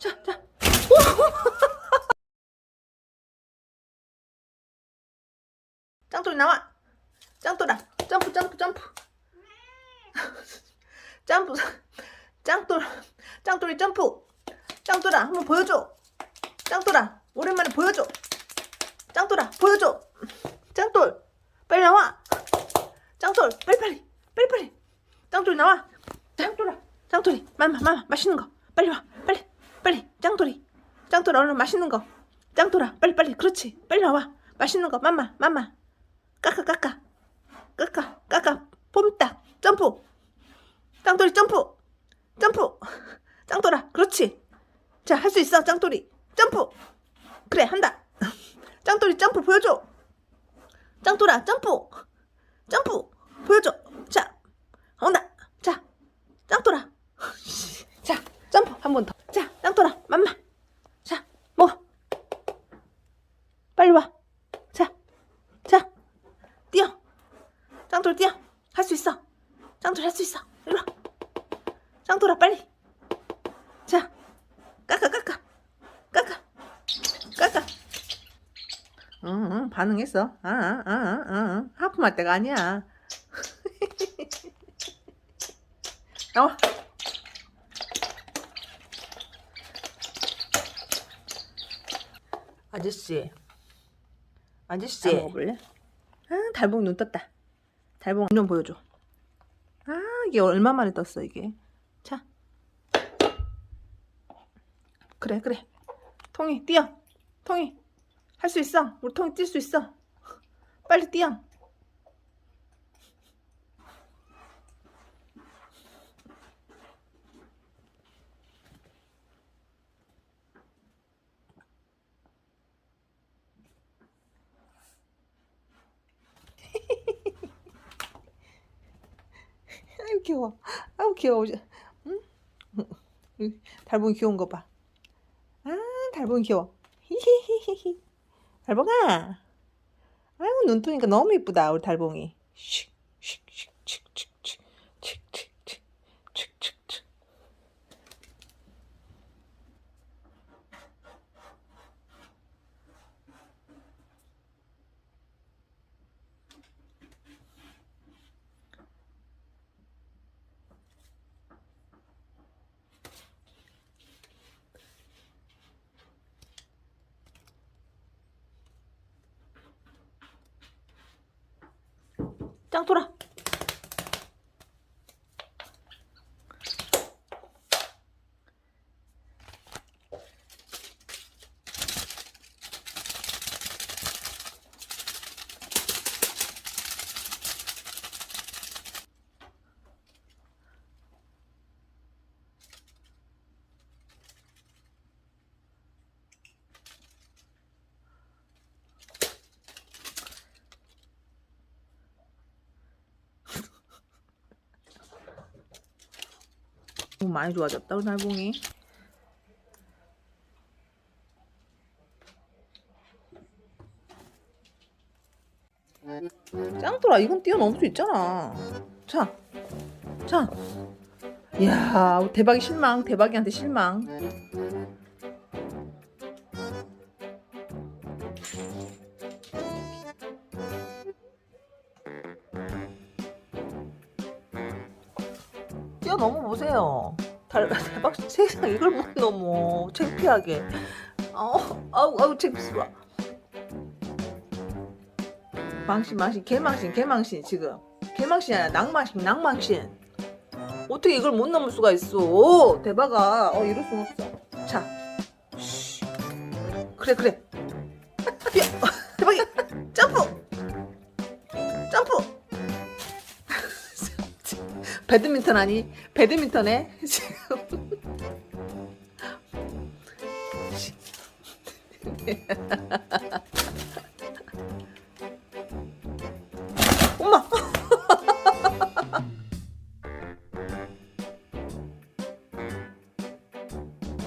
자, 자. 짱돌이 나와. 짱돌아. 점프, 점프, 점프. 점프. 짱돌. 짱돌이 점프. 짱돌아, 한번 보여줘. 짱돌아, 오랜만에 보여줘. 짱돌아, 보여줘. 짱돌, 빨리 나와. 짱돌, 빨리빨리. 빨리빨리. 짱돌이 나와. 짱돌아, 짱돌이. 마마, 마마, 맛있는 거. 빨리 와. 빨리, 빨리. 짱돌이. 짱돌아, 얼른 맛있는 거. 짱돌아, 빨리, 빨리. 그렇지. 빨리 나와. 맛있는 거. 마마, 마마. 까까, 까까. 까까, 까까. 폼딱. 점프. 짱돌이 점프. 점프. 짱돌아, 그렇지. 자, 할 수 있어, 짱돌이. 점프. 그래, 한다. 짱돌이 점프 보여줘. 짱돌아, 점프. 점프. 보여줘. 자, 온다. 자, 짱돌아. 자, 점프 한 번 더. 자, 짱돌아, 맘마. 자, 먹어. 빨리 와. 자, 자, 뛰어. 짱돌 뛰어. 할 수 있어. 짱돌 할 수 있어. 와. 짱돌아, 빨리. 자, 까까, 까까. 까까. 까까. 응, 응, 반응했어. 아, 아, 아, 아, 아. 하품할 때가 아니야. 나와. 아저씨. 아저씨. 먹어볼래? 아, 달봉 눈 떴다. 달봉 좀 보여줘. 아, 이게 얼마 만에 떴어, 이게. 자. 그래, 그래. 통이, 뛰어. 통이. 할 수 있어. 우리 통이 뛸 수 있어. 빨리 뛰어. 귀여워. 아유 귀여워. 응? 응, 달봉이 귀여운 거 봐. 아 달봉이 귀여워. 히히히히히. 달봉아. 아유 눈 뜨니까 너무 이쁘다 우리 달봉이. 씩 짱돌아. 너무 많이 좋아졌다 달봉이. 짱돌아 이건 뛰어넘을 수 있잖아. 자, 자. 이야 대박이 실망 대박이한테 실망. 뛰어넘어 보세요. 달, 대박 세상 이걸 못 넘어 창피하게. 아우 아우 아우 창피스러워. 망신 망신 개망신 개망신 지금 개망신이 아니라 낭망신 낭망신. 어떻게 이걸 못 넘을 수가 있어? 대박아. 어 이럴 순 없어. 자, 쉬. 그래 그래. 배드민턴 아니 배드민턴에? 지금